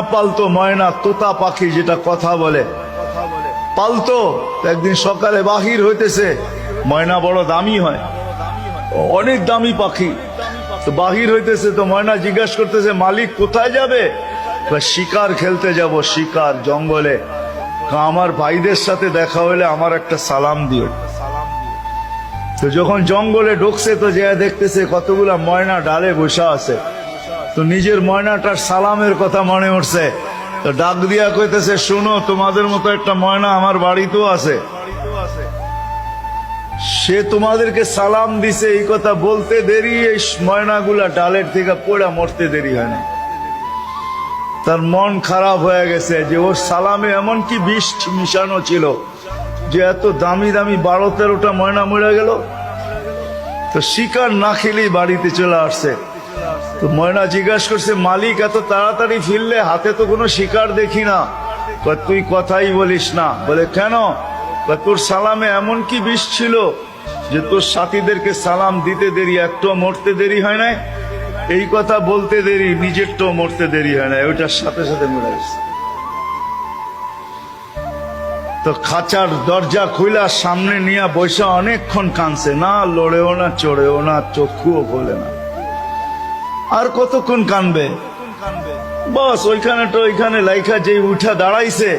পালতো ময়না তোতা পাখি যেটা কথা বলে। পালতো একদিন সকালে বাহির হইতেছে। ময়না বড় দামি হয়। অনেক দামি পাখি। তো বাহির হইতেছে, তো ময়না জিজ্ঞাসা করতেছে, মালিক কোথায় যাবে? শিকার খেলতে যাব, শিকার জঙ্গলে। আমার ভাইদের সাথে দেখা হলে আমার একটা সালাম দিও। তো যখন জঙ্গলে ঢুকছে, তো যে দেখতেছে কতগুলা ময়না ডালে বসা আছে। তো নিজের ময়নাটার সালামের কথা মনে উঠছে। তো ডাক দিয়া কইতেছে, শুনো, তোমাদের মতো একটা ময়না আমার বাড়িতেও আছে। সে তোমাদেরকে সালাম দিছে, এই কথা বলতে দেরি, এই ময়নাগুলা ডালের থেকে পড়া মরতে দেরি হয় না। তার মন খারাপ হয়ে গেছে যে ওর সালামে এমন কি বিষ মিশানো ছিল যে এত দামি দামি বারো তেরোটা ময়না মরে গেল। তো শিকার না খেলেই বাড়িতে চলে আসছে। তো ময়না জিজ্ঞাসা করছে, মালিক, এত তাড়াতাড়ি ফিরলে হাতে তো কোনো শিকার দেখি না। তুই কথাই বলিস না। বলে, কেন? তোর সালামে এমন কি বিষ ছিল যে তোর সাথীদেরকে সালাম দিতে দেরি একটু মরতে দেরি হয় না এই কথা বলতে দেরি, নিজেরটাও মরতে দেরি হয় না ওইটার সাথে সাথে মরে গেছে। তো খাঁচার দরজা খুইলা সামনে নিয়ে বৈশা অনেকক্ষণ কানছে না, লড়েও না, চড়েও না, চক্ষুও খোলে না। আর কতক্ষণ কানবে? বস, ওইখানে তো ওইখানে লাইখা যে উঠা দাঁড়াইছে,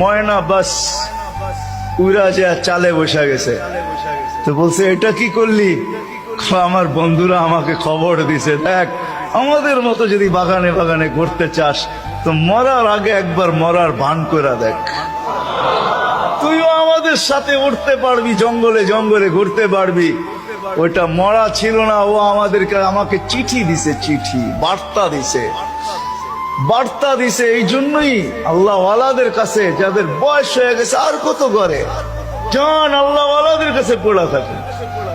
ময়না বাস উড়া যে চালে বসা গেছে। তো বলছে, এটা কি করলি? আমার বন্ধুরা আমাকে খবর দিছে, দেখ, আমাদের মতো যদি বাগানে বাগানে ঘুরতে চাস, তো মরার আগে একবার মরার ভান করে দেখ। তুইও আমাদের সাথে উঠতে পারবি, জঙ্গলে জঙ্গলে ঘুরতে পারবি। ওইটা মরা ছিল না, ও আমাদেরকে, আমাকে চিঠি দিছে, চিঠি, বার্তা দিছে। বার্তা দিছে, এই জন্যই আল্লাহ ওয়ালাদের কাছে, যাদের বয়স হয়ে গেছে, আর কত করে? জান আল্লাহ ওয়ালাদের কাছে পড়া থাকে।